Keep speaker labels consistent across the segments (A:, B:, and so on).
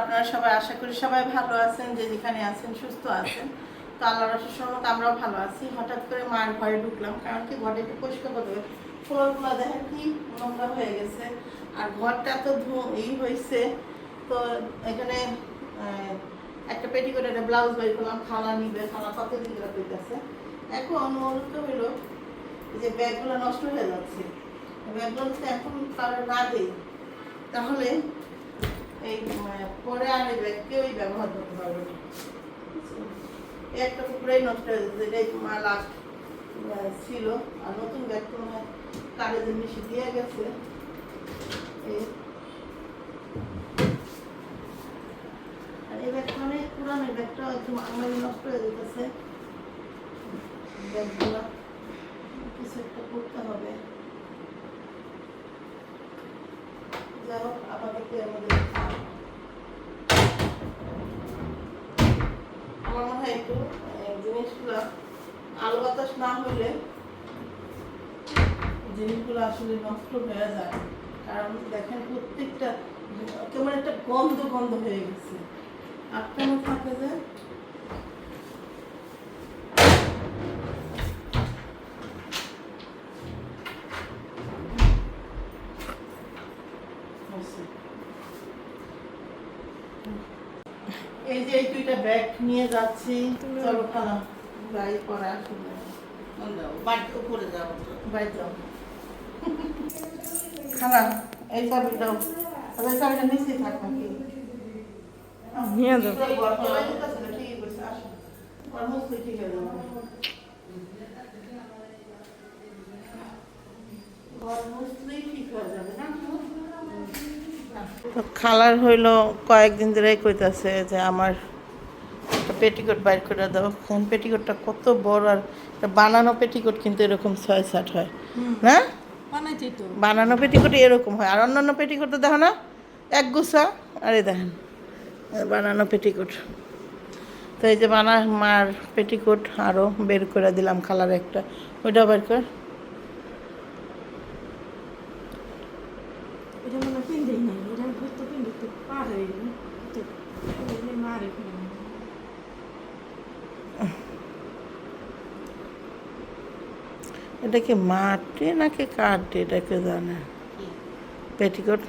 A: আপনারা সবাই, আশা করি সবাই ভালো আছেন, যে যেখানে আছেন, সুস্থ আছেন। তো আল্লাহ রসের সহমত আমরাও ভালো আছি। হঠাৎ করে মায়ের ঘরে ঢুকলাম, কারণ কি ঘরে একটু পরিষ্কার করতে হবে। ফ্লোরগুলো দেখেন কি নোংরা হয়ে গেছে। আর ঘরটা এত ধু ই হয়েছে। তো এখানে একটা পেটিকোট, একটা ব্লাউজ বের করলাম, খালা নিবে, খালা কত দিন করতেছে এখন মূলত হইল যে ব্যাগগুলো নষ্ট হয়ে যাচ্ছে। ব্যাগগুলো যদি এখন কারও না দেই তাহলে এই পরে আর কেউই ব্যবহার করতে পারবে না। একটা পুকুরেই নষ্ট হয়ে যাচ্ছে এটাই তোমার লাস্ট ছিল। আর নতুন ব্যাগ তো মনে কাগজের মিশে দিয়ে গেছে। আর এই ব্যাগটা অনেক পুরানো ব্যাগটা একদম আমার নষ্ট হয়ে যেতেছে ব্যাগগুলো কিছু একটা করতে হবে। যাই হোক, আপাতত আমাদের আমার মনে হয় একটু জিনিসগুলো আলো বাতাস না হলে জিনিসগুলো আসলে নষ্ট হয়ে যায় কারণ দেখেন প্রত্যেকটা কেমন একটা গন্ধ গন্ধ হয়ে গেছে আটকানো থাকে যে হয়েছে। এই যে এই দুইটা ব্যাগ নিয়ে যাচ্ছি চলো খালা গাড়ি পরে আসলে
B: বাড়িতে উপরে যাব
A: বাড়ি যাও। খালা এই চাবিটাও এই চাবিটা নিচেই থাক নাকি?
C: নিয়ে যাও।
A: ঠিক হয়ে যাবে কর্মস্থই না খালার হইল কয়েকদিন ধরেই কইতাছে যে আমার একটা পেটিকোট বাইর করে দাও। কারণ পেটিকোটটা কত বড় আর বানানো পেটিকোট কিন্তু এরকম ছয় সাত হয় না? বানানো পেটিকোট এরকম হয়। আর অন্যান্য পেটিকোট তো দেখো না এক গুছা। আরে দেখেন বানানো পেটিকোট। তো এই যে বানা মার পেটিকোট আরও বের করে দিলাম খালার একটা। ওইটা বের কর।
C: এটা মনে পিন্দেই নাই এটা হয়তো পিন্দে তো পারে মারে ফেলে
A: এটা কি মাটি নাকি কাঠে এটাকে জানে পেটিকোট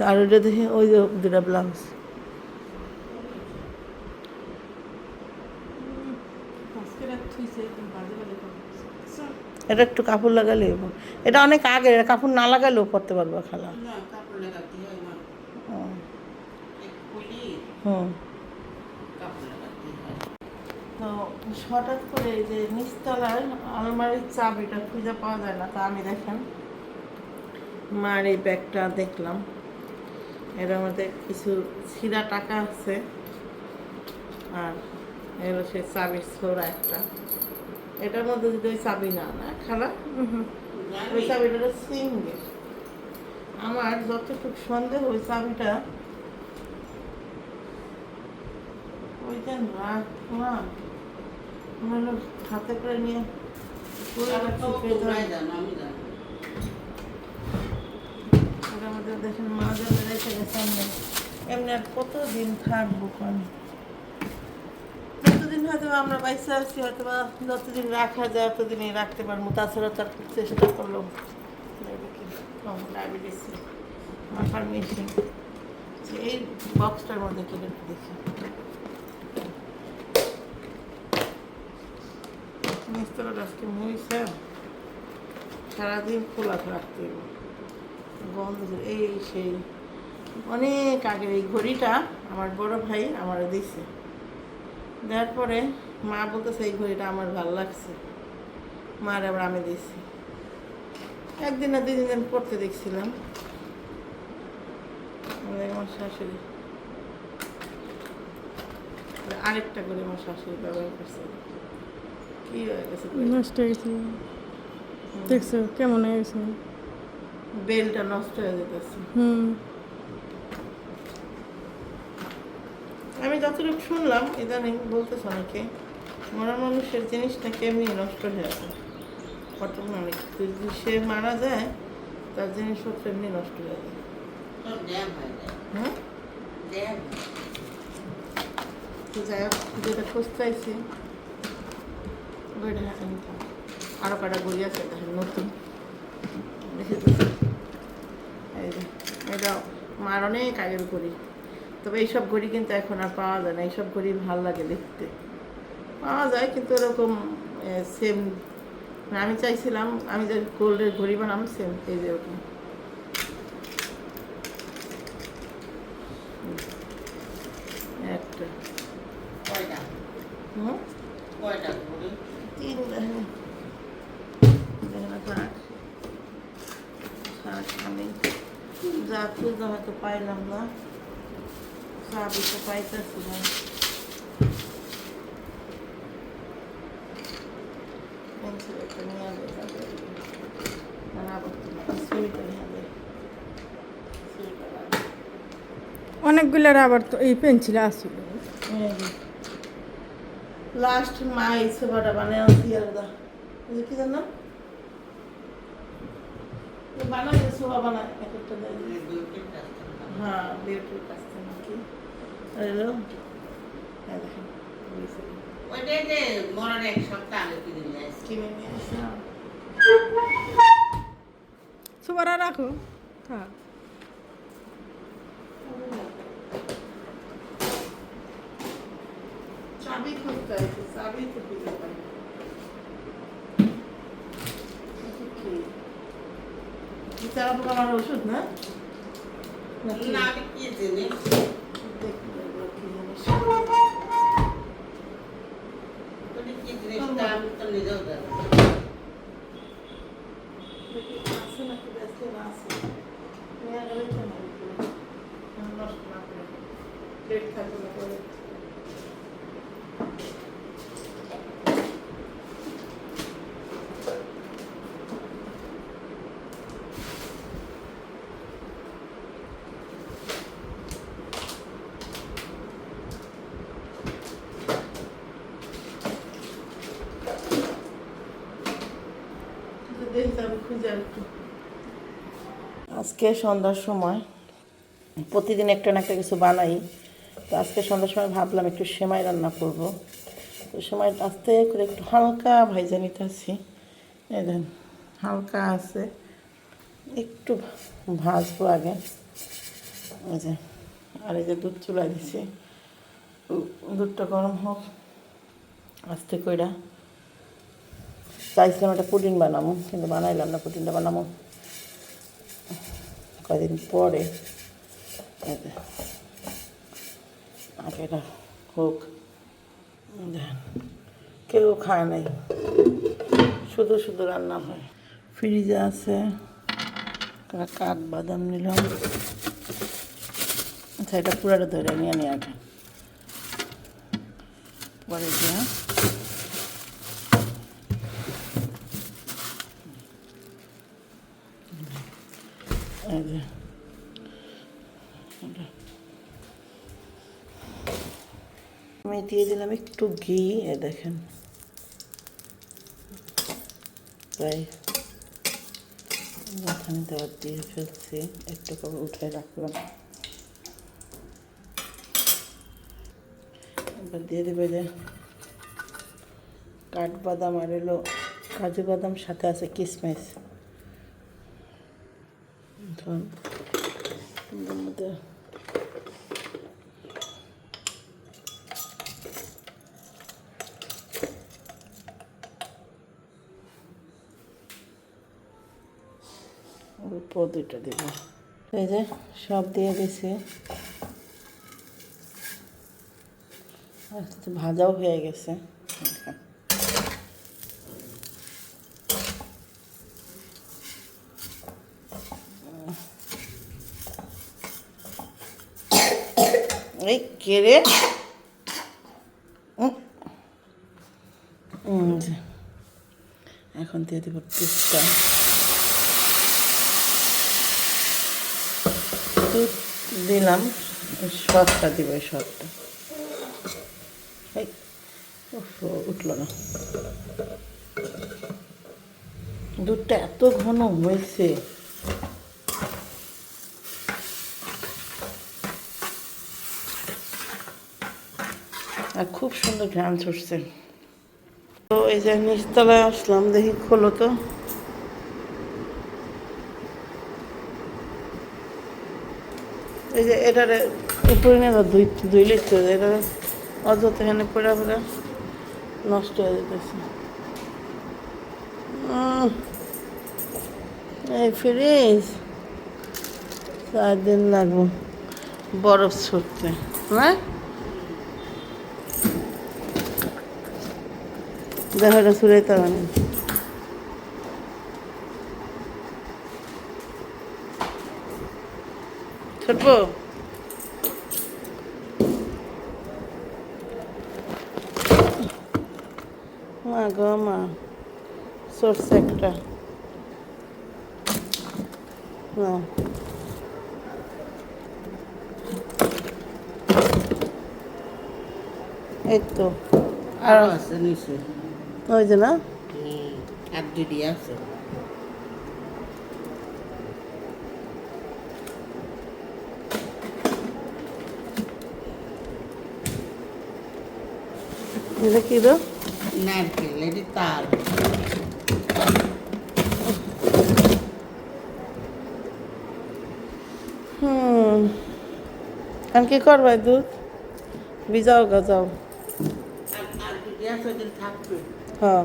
A: আর ওইটা দেখি ওই যে দুটা ব্লাউজ
C: আজকে রাত থুইছে একদম বাজে বাজে করছে
A: এটা একটু কাপড় লাগালে এটা অনেক আগে কাপড় না লাগালেও পরতে পারব খালা। হুম। হুম।
B: কাপড় লাগাতে
A: তো হঠাৎ করে এই যে নিচতলার আলমারির চাবিটা খুঁজে পাওয়া যায় না তা আমি দেখেন। মার এই ব্যাগটা দেখলাম। এর মধ্যে কিছু ছিঁড়া টাকা আছে। আর এগুলো সে চাবির ছোড়া একটা। এটার মধ্যে যদি ওই চাবি না না খালা ওই চাবিটা হলো সিঙ্গেল আমার যতটুকু সন্দেহ ওই চাবিটা ওইটা রাখলাম। হাতে করে নিয়ে পরে
B: আমার তো
A: রাখছি ভেতরে।
B: তোমরাই জানো? আমি জানি।
A: ওটার মধ্যে দেখেন মা যাবে রেখে গেছে এমনি এমনি আর কতদিন থাকব কোন? যতদিন হয়তো আমরা বাইসে আছি হয়তো বা যতদিন রাখা যায় ততদিনই রাখতে পারব। তাছাড়া তার চেষ্টা করল ডায়াবেটিস এই বক্সটার মধ্যে কেটে দেখি। মিস্তরা আজকে মুইছে সারাদিন খোলা রাখতে গন্ধ এই সেই অনেক আগের এই ঘড়িটা আমার বড় ভাই আমার দিছে। দেওয়ার পরে মা বলতেছে এই ঘড়িটা আমার ভালো লাগছে। মার আবার আমি দিছি। একদিন না দুই দিন পড়তে দেখছিলাম। আমার শাশুড়ি। আরেকটা করে আমার শাশুড়ি ব্যবহার করছে। কি হয়ে গেছে?
C: নষ্ট হয়ে গেছে। দেখছ কেমন হয়ে গেছে?
A: বেলটা নষ্ট হয়ে যেতেছে।
C: হুম।
A: আমি যতটুকু শুনলাম ইদানিং বলতেছে অনেকে মরা মানুষের জিনিস নাকি এমনি নষ্ট হয়ে আছে? বর্তমান মানুষ যদি সে মারা যায় তার জিনিসপত্র এমনি নষ্ট হয়ে যায়।
B: হ্যাঁ
A: যাই হোক যেটা খুঁজতেছি ওইটা আরও কটা বই আছে তাহলে নতুন। এই যে এটা মার অনেক আগের করি তবে এইসব ঘড়ি কিন্তু এখন আর পাওয়া যায় না, এইসব ঘড়ি ভালো লাগে দেখতে। পাওয়া যায় কিন্তু এরকম সেম আমি চাইছিলাম, আমি যে গোল্ডের ঘড়ি বানাম সেম এই যে এরকম হুম। একটা
B: কয়টা
A: হুম
B: কয়টা করে
A: তিন দেখেন দেখেন থাক সারাখানি যা খুঁজতে হয়তো পাইলাম না চাবি তো পাইতেছি না পেন্সিল একটা নিয়ে যাবে আর আবার সুইটা নিয়ে যাবে সুইটা লাগবে
C: অনেকগুলোর আবার তো এই পেন্সিল আসছিল
A: লাস্ট মা এই সোফাটা বানায় দা। এই কি জানো? বানায় সোফা বানায় এক একটা। হ্যাঁ নাকি হ্যাঁ
B: ওইটাই
C: সুবারা রাখো হ্যাঁ
A: চাবি খুঁজতে আছে চাবি তো খুঁজে আমার ওষুধ না
B: কি জিনিস? না
A: করে। ডেট থাকবে না আজকে সন্ধ্যার সময় প্রতিদিন একটা না একটা কিছু বানাই। তো আজকে সন্ধ্যার সময় ভাবলাম একটু সেমাই রান্না করব। তো সেমাই আস্তে করে একটু হালকা ভাইজা নিতেছি এই দেন, হালকা আছে। একটু ভাজবো আগে। যে, আর এই যে দুধ চুলাই দিছি। দুধটা গরম হোক, আস্তে কইরা। চাইছিলাম একটা পুডিং বানাবো কিন্তু বানাইলাম না পুডিংটা বানাবো কদিন পরে হোক কেউ খায় নাই শুধু শুধু রান্না হয় ফ্রিজে আছে কাঠ বাদাম নিলাম আচ্ছা এটা পুরাটা ধরে নিয়ে নিয়ে আগে পরে দিয়ে এই যে এটা। আমি দিয়ে দিলাম একটু ঘি, এ দেখেন। প্রায় দেওয়ার দিয়ে ফেলছি একটু করে উঠে রাখলাম। এবার দিয়ে দেবে যে কাঠবাদাম আর এলো কাজু বাদাম, সাথে আছে কিশমিশ মধ্যে অল্প দুইটা দিব এই যে সব দিয়ে দিছি। ভাজাও হয়ে গেছে। এই কেড়ে এখন দিয়ে দেবো পিস্তা। দুধ দিলাম, সসটা দিব এই উঠল না। দুধটা এত ঘন হয়েছে। আর খুব সুন্দর ঘ্রাণ ছুটছে। তো এই যে নিচতলায় আসলাম, দেখি খোলো তো। এই যে এটার উপরে নিয়ে দুই দুই লিটার এটা অযথা এখানে পড়া পড়া নষ্ট হয়ে যেতেছে। এই ফ্রিজ। চার দিন লাগবো বরফ ছুটতে না দেখো এটা ছুড়াইতে পারেন ছোটবো মা গো মা সরষে একটা না এই তো
B: আরও আছে নিচে
A: ওই যে না
B: আর দিদি আছে
A: এটা কি দো
B: নারকেল এটি তাল
A: হুম। আর কি করবে দুধ? ভিজাও গাজাও হ্যাঁ।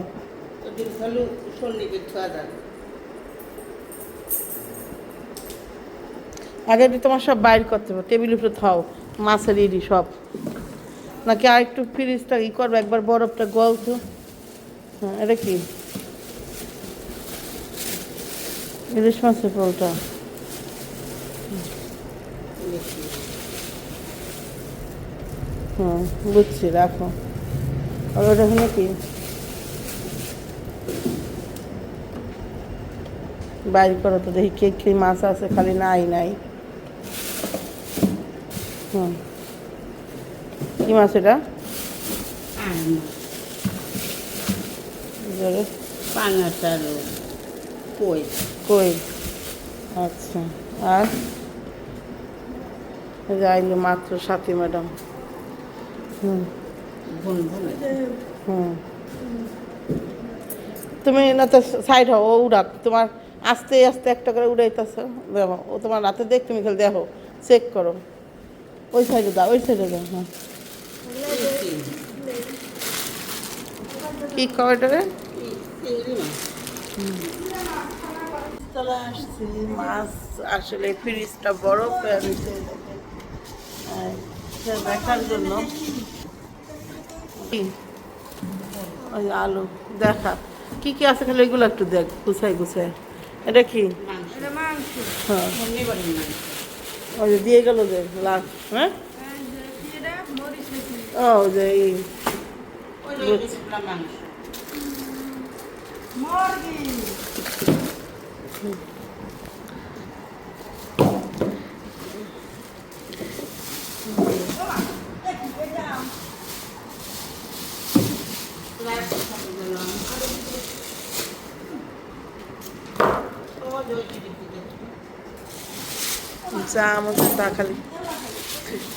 A: আগে তোমার সব বাইর করতে হবে টেবিল উপরে থাও মাছের ইডি সব। নাকি আর একটু ফ্রিজটা ই করবে, একবার বরফটা গলতো হ্যাঁ এটা কি? ইলিশ মাছের পোলটা। হুম বুঝছি, রাখো। আর ওটা হলো কি? বাইর করো তো দেখি কে কে মাছ আছে, খালি নাই নাই। হুম কি মাছ এটা?
B: কই
A: কই? আচ্ছা। আর? যাইলো মাত্র সাথী ম্যাডাম। হুম। হুম। তুমি না তো সাইড হও, ও উড়াক। তোমার আস্তে আস্তে একটা করে উড়াইতেছ। দেখো ও তোমার রাতে দেখ তুমি খালি দেখো। চেক করো। ওই সাইডে দাও ওই সাইডে দাও হ্যাঁ। কি
B: মাছ
A: চলে আসছি মাছ আসলে ফ্রিজটা হয়ে দেখার জন্য। কি? ওই আলু দেখা। কি কি আছে খালি এগুলো একটু দেখ গুছাই গুছাই এটা কি?
B: মাংস।
A: হ্যাঁ। ওই যে দিয়ে গেল যে লাস্ট হ্যাঁ? ও যে এই
C: মুরগি
A: চা আমাদের তা খালি।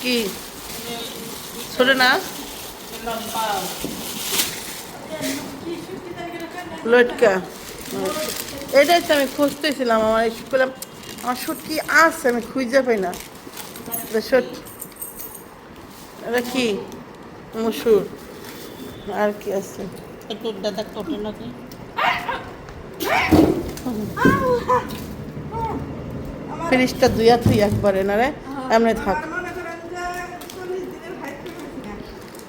A: কি? ছোটে না? লটকা। এটাই তো আমি খুঁজতেছিলাম আমার স্কুলে আমার শুটকি আছে আমি খুঁজে পাই না। এটা এটা কি? মুসুর। আর কি আছে?
B: তোর দাদা কোটে নাকি
A: ফ্রিজটা দুইয়া থুই একবারে না রে? এমনি থাক।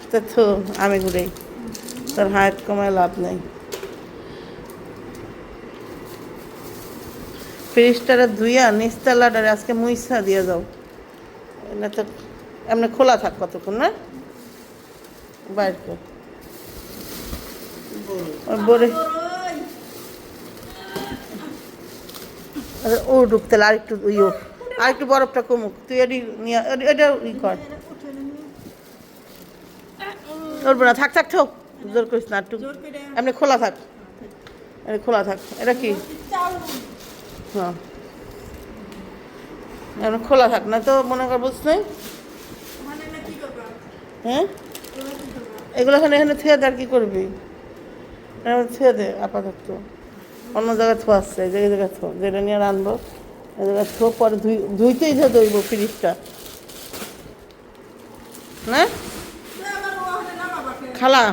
A: তা তো আমি ঘুরেই তার হাইট কমায় লাভ নেই। ফ্রিজটারে ধুইয়া নিচতলাটারে আজকে মুইসা দিয়ে যাও না তো এমনি খোলা থাক কতক্ষণ, না? বাইর কর। ওই বরে আরে ও ঢুকতে আর একটু ইয়ে আর একটু বরফটা কমুক। তুই এটি নিয়ে এটি- ই কর। ধরবো না থাক থাক থাক জোর করিস না একটু এমনি খোলা থাক। এটা খোলা থাক। এটা কি? হ্যাঁ। এমনি খোলা থাক না তো মনে কর বুঝ নেই?
C: মানে
A: হ্যাঁ? এগুলো এখানে এখানে থুয়ে দে আর কি করবি? থুয়ে দে আপাতত। অন্য জায়গায় থো আসছে এই জায়গায় জায়গায় থো যেটা নিয়ে রানবো এই জায়গায় থো পরে ধুই, ধুইতেই যা দইব ফ্রিজটা। হ্যাঁ খালা,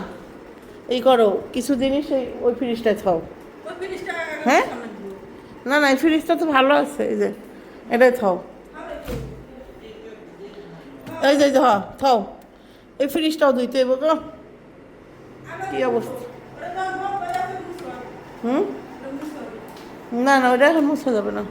A: এই করো, কিছু জিনিস এই, ওই ফ্রিজটায় থাও। হ্যাঁ? না না, এই ফ্রিজটা তো ভালো আছে, এই যে, এটাই থাও। এই যে হ্যাঁ থাও। এই ফ্রিজটাও ধুইতে গো কি অবস্থা? হুম? না না ওটা মুছা যাবে না